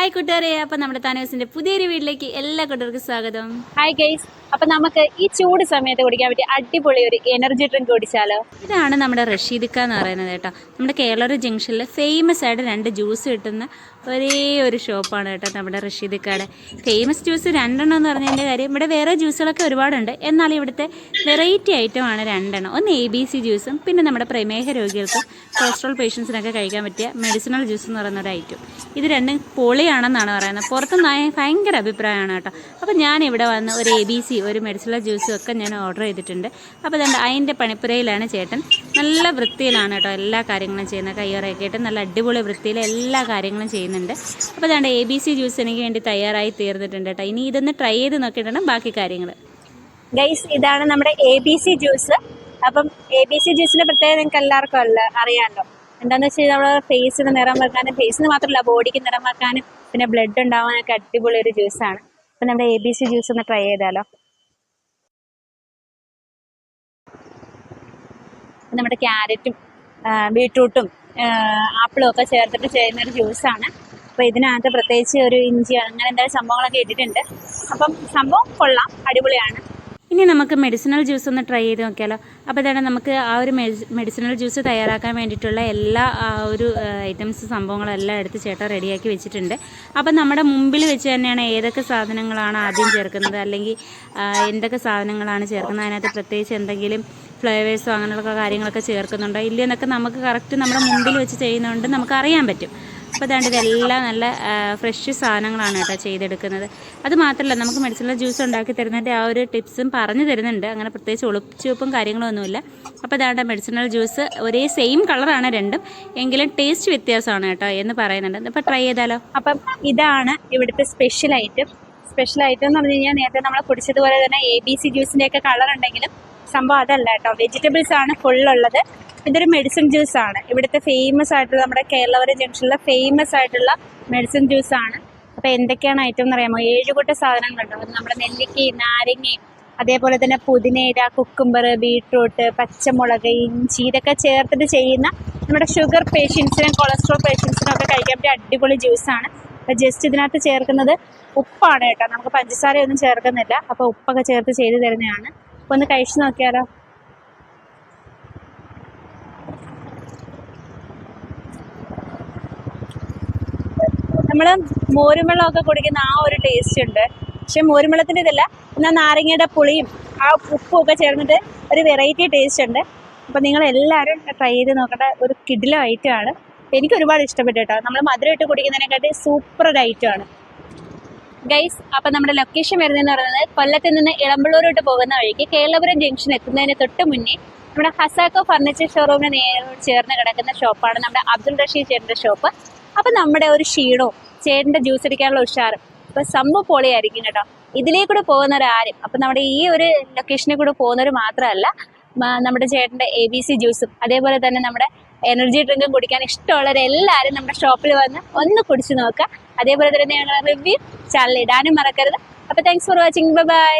Hi കൂട്ടുകാരെ. അപ്പൊ നമ്മുടെ താനോസിന്റെ പുതിയൊരു വീട്ടിലേക്ക് എല്ലാ കൂട്ടർക്കും സ്വാഗതം. ഹായ് ഗൈസ് അപ്പൊ നമുക്ക് ഈ ചൂട് സമയത്ത് കുടിക്കാൻ പറ്റിയ അടിപൊളി ഒരു എനർജി ഡ്രിങ്ക് കുടിച്ചാലോ? ഇതാണ് നമ്മുടെ റഷീദിക്ക എന്ന് പറയുന്നത് കേട്ടോ. നമ്മുടെ കേരള ജംഗ്ഷനിൽ ഫേമസ് ആയിട്ട് രണ്ട് ജ്യൂസ് കിട്ടുന്ന ഒരേ ഒരു ഷോപ്പാണ് കേട്ടോ നമ്മുടെ റഷീദിക്കയുടെ. ഫേമസ് ജ്യൂസ് രണ്ടെണ്ണം എന്ന് പറഞ്ഞതിന്റെ കാര്യം ഇവിടെ വേറെ ജ്യൂസുകളൊക്കെ ഒരുപാടുണ്ട്. എന്നാൽ ഇവിടുത്തെ വെറൈറ്റി ഐറ്റം ആണ് രണ്ടെണ്ണം. ഒന്ന് എ ബി സി ജ്യൂസും പിന്നെ നമ്മുടെ പ്രമേഹ രോഗികൾക്കും കൊളസ്ട്രോൾ പേഷ്യൻസിനൊക്കെ കഴിക്കാൻ പറ്റിയ മെഡിസിനൽ ജ്യൂസ് എന്ന് പറയുന്ന ഒരു ഐറ്റം ഇത് രണ്ടും പൊളിയാണെന്നാണ് പറയുന്നത്. പുറത്തുനിന്ന് ഭയങ്കര അഭിപ്രായമാണ് കേട്ടോ. അപ്പോൾ ഇവിടെ വന്ന് ഒരു എ ബി സി ഒരു മെഡിസിനൽ ജ്യൂസും ഒക്കെ ഞാൻ ഓർഡർ ചെയ്തിട്ടുണ്ട്. അപ്പോൾ അതുകൊണ്ട് അതിന്റെ പണിപ്പുരയിലാണ് ചേട്ടൻ. നല്ല വൃത്തിയിലാണ് കേട്ടോ എല്ലാ കാര്യങ്ങളും ചെയ്യുന്നത്. കയ്യറയൊക്കെ ആയിട്ട് നല്ല അടിപൊളി വൃത്തിയിൽ എല്ലാ കാര്യങ്ങളും ചെയ്യുന്നുണ്ട്. അപ്പോൾ അതുകൊണ്ട് എ ബി സി ജ്യൂസ് എനിക്ക് വേണ്ടി തയ്യാറായി തീർന്നിട്ടുണ്ട് കേട്ടോ. ഇനി ഇതൊന്ന് ട്രൈ ചെയ്ത് നോക്കിയിട്ടാണ് ബാക്കി കാര്യങ്ങൾ ഗൈസ് ഇതാണ് നമ്മുടെ എ ബി സി ജ്യൂസ് അപ്പം എ ബി സി ജ്യൂസിന്റെ പ്രത്യേകത നിങ്ങൾക്ക് എല്ലാവർക്കും അറിയാമല്ലോ. എന്താണെന്ന് വെച്ചാൽ നമ്മുടെ ഫേസിന് നിറം വെക്കാനും ഫേസിന് മാത്രമല്ല ബോഡിക്ക് നിറം വെക്കാനും പിന്നെ ബ്ലഡ് ഉണ്ടാവാനൊക്കെ അടിപൊളി ഒരു ജ്യൂസാണ് അപ്പം നമ്മുടെ എ ബി സി ജ്യൂസ് ഒന്ന് ട്രൈ ചെയ്താലോ? നമ്മുടെ ക്യാരറ്റും ബീട്രൂട്ടും ആപ്പിളും ഒക്കെ ചേർത്തിട്ട് ചെയ്യുന്ന ഒരു ജ്യൂസാണ് അപ്പോൾ ഇതിനകത്ത് പ്രത്യേകിച്ച് ഒരു ഇഞ്ചി അങ്ങനെ എന്തായാലും സംഭവങ്ങളൊക്കെ ഇട്ടിട്ടുണ്ട്. അപ്പം സംഭവം കൊള്ളാം അടിപൊളിയാണ്. ഇനി നമുക്ക് മെഡിസിനൽ ജ്യൂസ് ഒന്ന് ട്രൈ ചെയ്ത് നോക്കിയാലോ. അപ്പോൾ ഇതാണ് നമുക്ക് ആ ഒരു മെഡിസിനൽ ജ്യൂസ് തയ്യാറാക്കാൻ വേണ്ടിയിട്ടുള്ള എല്ലാ ആ ഒരു ഐറ്റംസ് സംഭവങ്ങളെല്ലാം എടുത്ത് ചേട്ടൻ റെഡിയാക്കി വെച്ചിട്ടുണ്ട്. അപ്പോൾ നമ്മുടെ മുമ്പിൽ വെച്ച് തന്നെയാണ് ഏതൊക്കെ സാധനങ്ങളാണ് ആദ്യം ചേർക്കുന്നത്? അല്ലെങ്കിൽ എന്തൊക്കെ സാധനങ്ങളാണ് ചേർക്കുന്നത്? അതിനകത്ത് പ്രത്യേകിച്ച് എന്തെങ്കിലും ഫ്ലേവേഴ്സോ അങ്ങനെയുള്ള കാര്യങ്ങളൊക്കെ ചേർക്കുന്നുണ്ടോ? ഇല്ലയെന്നൊക്കെ നമുക്ക് കറക്റ്റ് നമ്മുടെ മുമ്പിൽ വെച്ച് ചെയ്യുന്നതുകൊണ്ട് നമുക്ക് അറിയാൻ പറ്റും. അപ്പോൾ അതാണ്ട് ഇതെല്ലാം നല്ല ഫ്രഷ് സാധനങ്ങളാണ് കേട്ടോ ചെയ്തെടുക്കുന്നത്. അത് മാത്രമല്ല നമുക്ക് മെഡിസിനൽ ജ്യൂസ് ഉണ്ടാക്കി തരുന്നതിന്റെ ആ ഒരു ടിപ്സും പറഞ്ഞു തരുന്നുണ്ട്. അങ്ങനെ പ്രത്യേകിച്ച് ഒളിച്ചുവെപ്പും കാര്യങ്ങളൊന്നുമില്ല. അപ്പോൾ അതാണ്ട് മെഡിസിനൽ ജ്യൂസ് ഒരേ സെയിം കളറാണ് രണ്ടും എങ്കിലും ടേസ്റ്റ് വ്യത്യാസമാണ് കേട്ടോ എന്ന് പറയുന്നുണ്ട്. അപ്പോൾ ട്രൈ ചെയ്താലോ? അപ്പം ഇതാണ് ഇവിടുത്തെ സ്പെഷ്യൽ ഐറ്റം സ്പെഷ്യൽ ഐറ്റം എന്ന് പറഞ്ഞു കഴിഞ്ഞാൽ നേരത്തെ നമ്മൾ കുടിച്ചതുപോലെ തന്നെ എ ബി സി ജ്യൂസിന്റെയൊക്കെ കളർ ഉണ്ടെങ്കിലും സംഭവം അതല്ല കേട്ടോ. വെജിറ്റബിൾസ് ആണ് ഫുള്ളുള്ളത് ഇതൊരു മെഡിസിൻ ജ്യൂസ് ആണ്. ഇവിടുത്തെ ഫേമസ് ആയിട്ടുള്ള നമ്മുടെ കേരളവര ജംഗ്ഷനിലെ ഫേമസ് ആയിട്ടുള്ള മെഡിസിൻ ജ്യൂസ് ആണ്. അപ്പൊ എന്തൊക്കെയാണ് ഐറ്റം എന്ന് അറിയാമോ? ഏഴുകൂട്ട സാധനങ്ങളുണ്ടോ. അത് നമ്മുടെ നെല്ലിക്കയും നാരങ്ങയും അതേപോലെ തന്നെ പുതിനയില കുക്കുംബർ ബീട്രൂട്ട് പച്ചമുളക് ഇഞ്ചി ഇതൊക്കെ ചേർത്തിട്ട് ചെയ്യുന്ന നമ്മുടെ ഷുഗർ പേഷ്യൻസിനും കൊളസ്ട്രോൾ പേഷ്യൻസിനും ഒക്കെ കഴിക്കാൻ പറ്റിയ അടിപൊളി ജ്യൂസാണ് അപ്പോൾ ജസ്റ്റ് ഇതിനകത്ത് ചേർക്കുന്നത് ഉപ്പാണ് കേട്ടോ. നമുക്ക് പഞ്ചസാരയൊന്നും ചേർക്കുന്നില്ല. അപ്പോൾ ഉപ്പൊക്കെ ചേർത്ത് ചെയ്ത് തരുന്നതാണ്. അപ്പോൾ ഒന്ന് കഴിച്ചു നോക്കിയാലോ? നമ്മൾ ഒക്കെ കുടിക്കുന്ന ആ ഒരു ടേസ്റ്റ് ഉണ്ട്. പക്ഷെ മോരുവെള്ളത്തിന്റെ ഇതല്ല എന്നാൽ നാരങ്ങയുടെ പുളിയും ആ ഉപ്പും ഒക്കെ ചേർന്നിട്ട് ഒരു വെറൈറ്റി ടേസ്റ്റ് ഉണ്ട്. അപ്പോൾ നിങ്ങൾ എല്ലാവരും ട്രൈ ചെയ്ത് നോക്കേണ്ട ഒരു കിഡിലോ ഐറ്റമാണ് എനിക്ക് ഒരുപാട് ഇഷ്ടപ്പെട്ടു കേട്ടോ. നമ്മൾ മധുരം ഇട്ട് കുടിക്കുന്നതിനെക്കാട്ടി സൂപ്പർ ഒരു ഐറ്റമാണ് ഗൈസ് അപ്പം നമ്മുടെ ലൊക്കേഷൻ വരുന്നതെന്ന് പറയുന്നത് കൊല്ലത്ത് നിന്ന് ഇളമ്പള്ളൂരോട്ട് പോകുന്ന വഴിക്ക് കേരളപുരം ജംഗ്ഷൻ എത്തുന്നതിന് തൊട്ട് മുന്നേ നമ്മുടെ ഹസാക്കോ ഫർണിച്ചർ ഷോറൂമിന് നേരോട് ചേർന്ന് കിടക്കുന്ന ഷോപ്പാണ് നമ്മുടെ അബ്ദുൾ റഷീദ് ചേട്ടന്റെ ഷോപ്പ് അപ്പം നമ്മുടെ ഒരു ക്ഷീണവും ചേട്ടന്റെ ജ്യൂസ് അടിക്കാനുള്ള ഉഷാർ അപ്പം സംഭവം പൊളിയായിരിക്കും കേട്ടോ. ഇതിലേ കൂടെ പോകുന്നവരാരും അപ്പം നമ്മുടെ ഈ ഒരു ലൊക്കേഷനിൽ കൂടെ പോകുന്നവർ മാത്രമല്ല നമ്മുടെ ചേട്ടന്റെ എ ബി സി ജ്യൂസും അതേപോലെ തന്നെ നമ്മുടെ എനർജി ഡ്രിങ്കും കുടിക്കാൻ ഇഷ്ടമുള്ളവരെല്ലാവരും നമ്മുടെ ഷോപ്പിൽ വന്ന് ഒന്ന് കുടിച്ചു നോക്കുക. അതേപോലെ തന്നെ ഞങ്ങളുടെ റിവ്യൂ ചാനൽ ഇടാനും മറക്കരുത്. അപ്പോൾ താങ്ക്സ് ഫോർ വാച്ചിങ് ബൈ